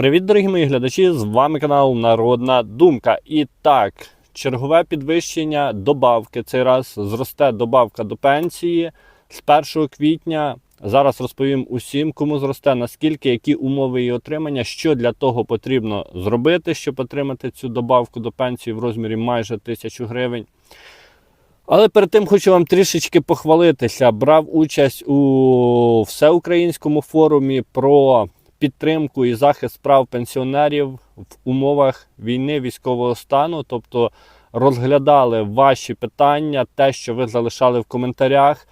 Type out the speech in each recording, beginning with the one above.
Привіт, дорогі мої глядачі! З вами канал Народна Думка. І так, чергове підвищення добавки. Цей раз зросте добавка до пенсії з 1 квітня. Зараз розповім усім, кому зросте, наскільки, які умови її отримання, що для того потрібно зробити, щоб отримати цю добавку до пенсії в розмірі майже 1000 гривень. Але перед тим хочу вам трішечки похвалитися. Брав участь у всеукраїнському форумі про підтримку і захист прав пенсіонерів в умовах війни військового стану. Тобто розглядали ваші питання, те, що ви залишали в коментарях.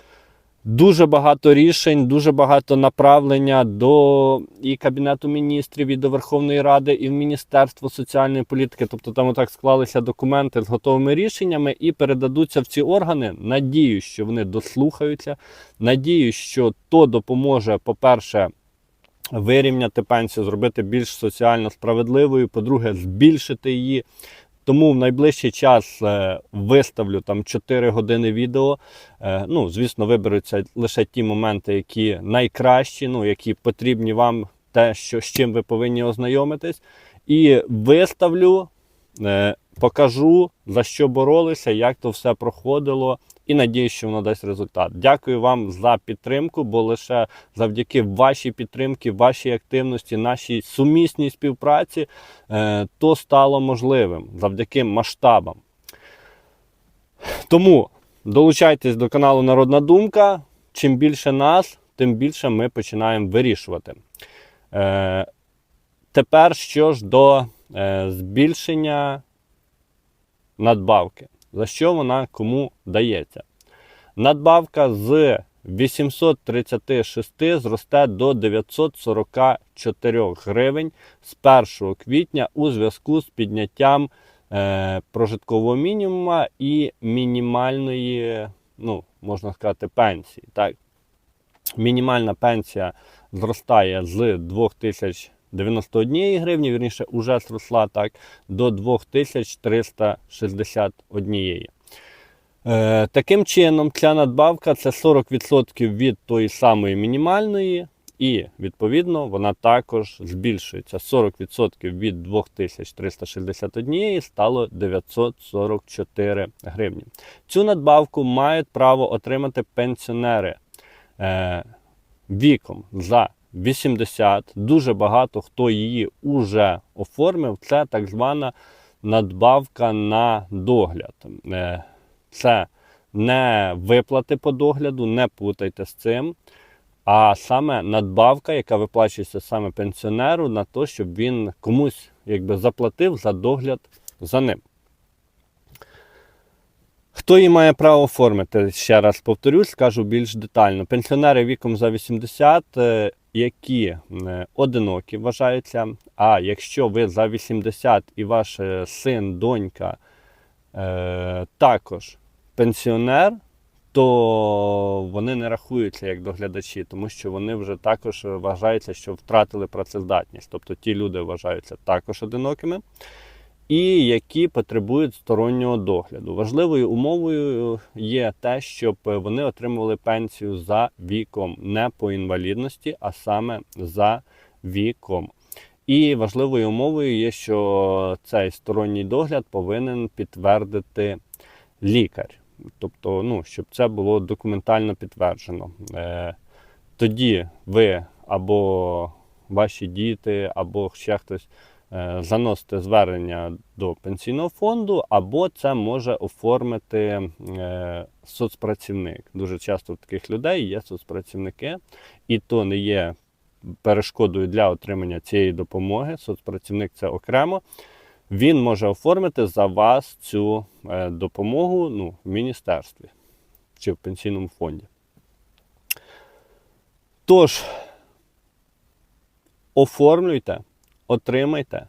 Дуже багато рішень, дуже багато направлення до і Кабінету міністрів, і до Верховної Ради, і в Міністерство соціальної політики. Тобто там отак склалися документи з готовими рішеннями і передадуться в ці органи. Надію, що вони дослухаються. Надію, що то допоможе, по-перше, вирівняти пенсію, зробити більш соціально справедливою. По-друге, збільшити її. Тому в найближчий час е, виставлю там 4 години відео. Е, ну, звісно, виберуться лише ті моменти, які найкращі, ну, які потрібні вам, те, що, з чим ви повинні ознайомитись. І виставлю, е, покажу, за що боролися, як то все проходило. І надіюсь, що воно дасть результат. Дякую вам за підтримку, бо лише завдяки вашій підтримці, вашій активності, нашій сумісній співпраці е, то стало можливим завдяки масштабам. Тому долучайтесь до каналу Народна Думка. Чим більше нас, тим більше ми починаємо вирішувати. Е, тепер що ж до е, збільшення надбавки. За що вона кому дається? Надбавка з 836 зросте до 944 гривень з 1 квітня у зв'язку з підняттям е, прожиткового мінімума і мінімальної, ну, можна сказати, пенсії. Так? Мінімальна пенсія зростає з 2091 гривні, вірніше, уже зросла так, до 2361. Е, таким чином, ця надбавка це 40% від тої самої мінімальної, і, відповідно, вона також збільшується. 40% від 2361 стало 944 гривні. Цю надбавку мають право отримати пенсіонери е, віком за 80. Дуже багато хто її уже оформив. Це так звана надбавка на догляд. Е, це не виплати по догляду, не путайте з цим. А саме надбавка, яка виплачується саме пенсіонеру, на те, щоб він комусь якби, заплатив за догляд за ним. Хто її має право оформити? Ще раз повторюсь, скажу більш детально. Пенсіонери віком за 80, е, які е, одинокі вважаються. А якщо ви за 80 і ваш е, син, донька е, також пенсіонер, то вони не рахуються як доглядачі, тому що вони вже також вважаються, що втратили працездатність. Тобто ті люди вважаються також одинокими. І які потребують стороннього догляду. Важливою умовою є те, щоб вони отримували пенсію за віком, не по інвалідності, а саме за віком. І важливою умовою є, що цей сторонній догляд повинен підтвердити лікар. Тобто, ну, щоб це було документально підтверджено. Е, Тоді ви або ваші діти, або ще хтось е, заносите звернення до пенсійного фонду, або це може оформити е, соцпрацівник. Дуже часто в таких людей є соцпрацівники, і то не є перешкодою для отримання цієї допомоги. Соцпрацівник це окремо. Він може оформити за вас цю е, допомогу ну, в міністерстві чи в пенсійному фонді. Тож, оформлюйте, отримайте.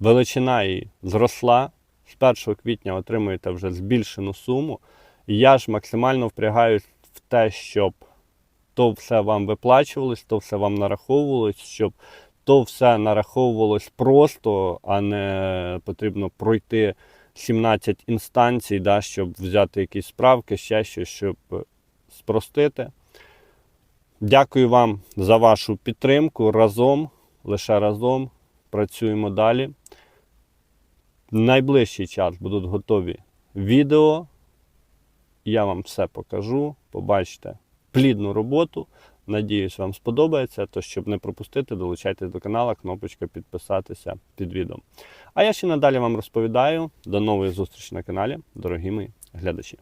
Величина її зросла. З 1 квітня отримуєте вже збільшену суму. Я ж максимально впрягаюсь в те, щоб то все вам виплачувалось, то все вам нараховувалось, щоб то все нараховувалось просто, а не потрібно пройти 17 інстанцій, да, щоб взяти якісь справки, ще щось, щоб спростити. Дякую вам за вашу підтримку. Разом лише разом. Працюємо далі. В найближчий час будуть готові відео. Я вам все покажу. Побачите плідну роботу. Надіюсь, вам сподобається. То, щоб не пропустити, долучайтесь до каналу, кнопочка підписатися під відео. А я ще надалі вам розповідаю. До нової зустрічі на каналі, дорогі мої глядачі.